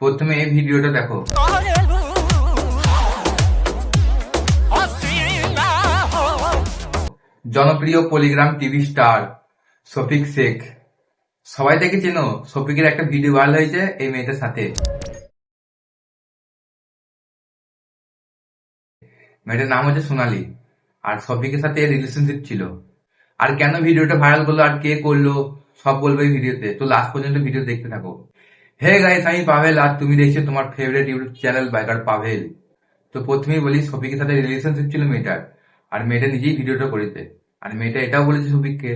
প্রথমে এই ভিডিওটা দেখো। জনপ্রিয় Polygram TV star Shafiq Sheikh. সবাই দেখে চেনো শফিকের একটা ভিডিও ভাইরাল হয়েছে এই মেয়েটার সাথে। মেয়েটার নাম হচ্ছে সোনালি। আর শফিকের সাথে রিলেশনশিপ ছিল। আর কেন ভিডিওটা ভাইরাল করল? আর কে করল? সব বলব ভিডিওতে। তো লাস্ট পর্যন্ত ভিডিও দেখতে থাকো। হে গাইস আমি পাভেল আর তুমি দেখছ তোমার favourite YouTube channel biker Pavel তো প্রথমেই বলি শফিকের সাথে রিলেশনশিপ ছিল মেয়েটার আর মেয়েটা নিজেই ভিডিওটা করেছে। আর মেয়েটা এটাও বলেছে শফিককে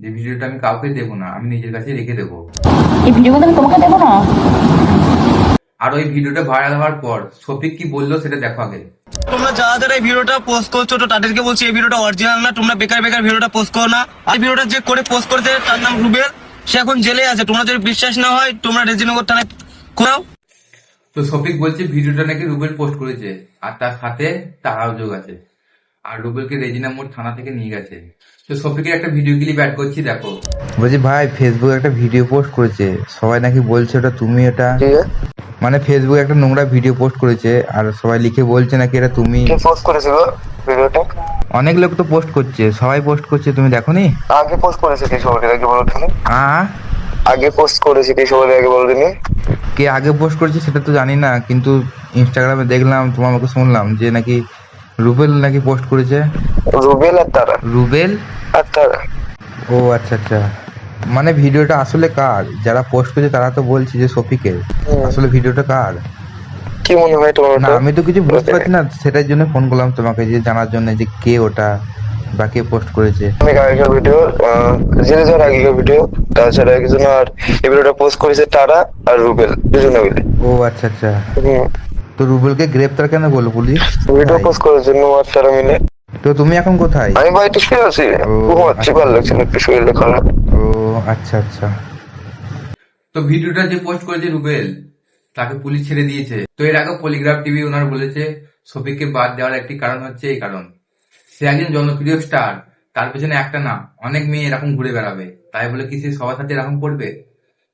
যে ভিডিওটা আমি কাউকে দেবো না আমি নিজের কাছে রেখে দেবো। এই ভিডিওগুলো আমি তোমাকে দেবো না? আর ওই ভিডিওটা ভাইরাল হওয়ার পর শফিক কি বলল সেটা দেখো আগে। তোমরা যারা যারা এই ভিডিওটা পোস্ট করছ তো তাদেরকে বলছি এই ভিডিওটা অরিজিনাল না তোমরা বেকার বেকার ভিডিওটা পোস্ট করো না। আর ভিডিওটা যে করে পোস্ট করেছে তার নাম রুবেল। সে এখন জেলে আছে। তোমরা যদি বিশ্বাস না হয় তোমরা রেজিনগর থানায় করাও তো শফিক বলছে ভিডিওটা নাকি রুবেল পোস্ট করেছে। আর তার সাথে তারাও যোগ আছে। আর রুবেলকে রেজিনা মোড় থানা থেকে নিয়ে গেছে। তো শফিকের একটা ভিডিও ক্লিপ অ্যাড করছি দেখো। বলছি ভাই ফেসবুকে একটা ভিডিও পোস্ট করেছে। সবাই নাকি বলছে ওটা তুমি এটা মানে ফেসবুকে একটা নোংরা ভিডিও পোস্ট করেছে। আর সবাই লিখে বলছে নাকি এটা তুমি। কে পোস্ট করেছিল ভিডিওটা? অনেক লোক তো পোস্ট করছে সবাই পোস্ট করছে তুমি দেখোনি? আগে পোস্ট করেছে কি সবাই আগে বলো তুমি। আগে পোস্ট করেছে কি সবাই আগে বলো তুমি। কে আগে পোস্ট করেছে সেটা তো জানি না কিন্তু ইনস্টাগ্রামে দেখলাম তোমার মুখে শুনলাম যে নাকি রুবেল নাকি পোস্ট করেছে। রুবেল আর তারা। রুবেল? আর তারা। ও আচ্ছা আচ্ছা। মানে ভিডিওটা আসলে কার? যারা পোস্ট করেছে তারা তো বলছে যে সফিকের আসলে ভিডিওটা কার? কি মনে হয় তোমার না আমি তো কিছু বুঝতে পারছি না সেটার জন্য ফোন করলাম তোমাকে যে জানার জন্য যে কে ওটা বা কে পোস্ট করেছে। অনেক আগেকার ভিডিও জেনে যাওয়ার আগেকার ভিডিও তাছাড়া একজন আর এই ভিডিওটা পোস্ট করেছে তারা আর রুবেল দুজনে মিলে। ও আচ্ছা আচ্ছা। তো রুবেলকে গ্রেপ্তার কেন করল পুলিশ? ভিডিও পোস্ট করার জন্য আর তারা মিলে। তো তুমি এখন কোথায়? আমি বাড়িতে শুয়ে আছি। ও, ঘুমাচ্ছি ভালো লাগছে না একটু শরীরটা খারাপ ও আচ্ছা আচ্ছা। তো ভিডিওটা যে পোস্ট করেছে রুবেল তাকে পুলিশ ছেড়ে দিয়েছে। তো এর আগে পলিগ্রাফ টিভি ওনার বলেছে শফিককে বাদ দেওয়ার একটি কারণ হচ্ছে এই কারণ। সে একজন জনপ্রিয় স্টার তার পেছনে একটা না, অনেক মেয়ে এরকম ঘুরে বেড়াবে। তাই বলে কি সে সবার সাথে এরকম করবে?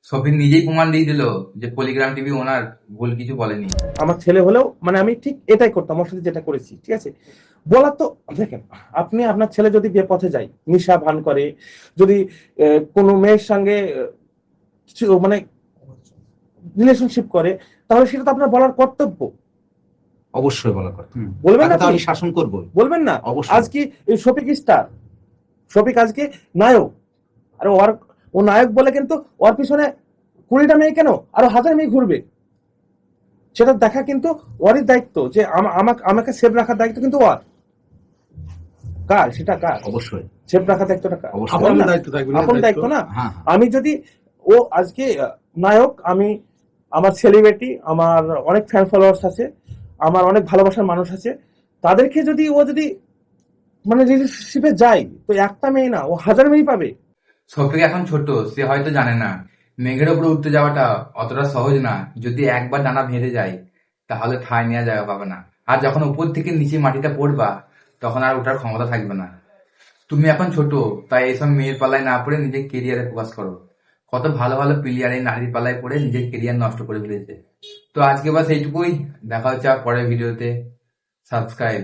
শফিক নিজেই প্রমাণ দিয়ে দিল যে পলিগ্রাম টিভি ওনার ভুল কিছু বলেনি। আমার ছেলে হলেও মানে আমি ঠিক এটাই করতাম, ওর সাথে যেটা করেছি, ঠিক আছে? বলার তো, দেখেন, আপনি আপনার ছেলে যদি বিয়ে পথে যায়, নিশা ভান করে, যদি কোনো মেয়ের সঙ্গে মানে রিলেশনশিপ করে তাহলে সেটা তো আপনার বলার কর্তব্য। অবশ্যই বলার কথা বলবেন না আমি শাসন করব বলবেন না। অবশ্যই। আজকে এই শফিক স্টার শফিক আজকে নায়ক। আর ওর ও নায়ক বলে কিন্তু ওর পিছনে কুড়িটা মেয়ে কেন? আরও হাজার মেয়ে ঘুরবে। সেটা দেখা কিন্তু ওরই দায়িত্ব যে আমাকে আমাকে সেভ রাখার দায়িত্ব কিন্তু ওর। কার? সেটা কার? অবশ্যই। সেভ রাখার দায়িত্বটা কার? অবশ্যই। আপন না? দায়িত্ব থাকবে, আপন দায়িত্ব? না। হ্যাঁ। আমি যদি ও আজকে আহ, নায়ক আমি আমার সেলিব্রিটি আমার অনেক ফ্যান ফলোয়ার্স আছে, আমার অনেক ভালোবাসার মানুষ আছে, তাদেরকে যদি ও যদি মানে রিলেশনশিপে যায়, তো একটা মেয়ে না, ও হাজার মেয়ে পাবে। শফিক এখন ছোট সে হয়তো জানে না। মেঘের উপরে উঠতে যাওয়াটা অতটা সহজ না। যদি একবার ডানা ভেঙে যায়, তাহলে ঠাঁই নেওয়া জায়গা পাবে না। আর যখন উপর থেকে নিচে মাটিটা পড়বা, তখন আর ওঠার ক্ষমতা থাকবে না। তুমি এখন ছোট তাই এইসব মেয়ের পালায় না পড়ে নিজের কেরিয়ারে ফোকাস করো। কত ভালো ভালো প্লেয়ার এই নারীর পালায় পড়ে নিজের কেরিয়ার নষ্ট করে ফেলেছে। তো আজকে বাস এইটুকুই। দেখা হচ্ছে পরের ভিডিওতে সাবস্ক্রাইব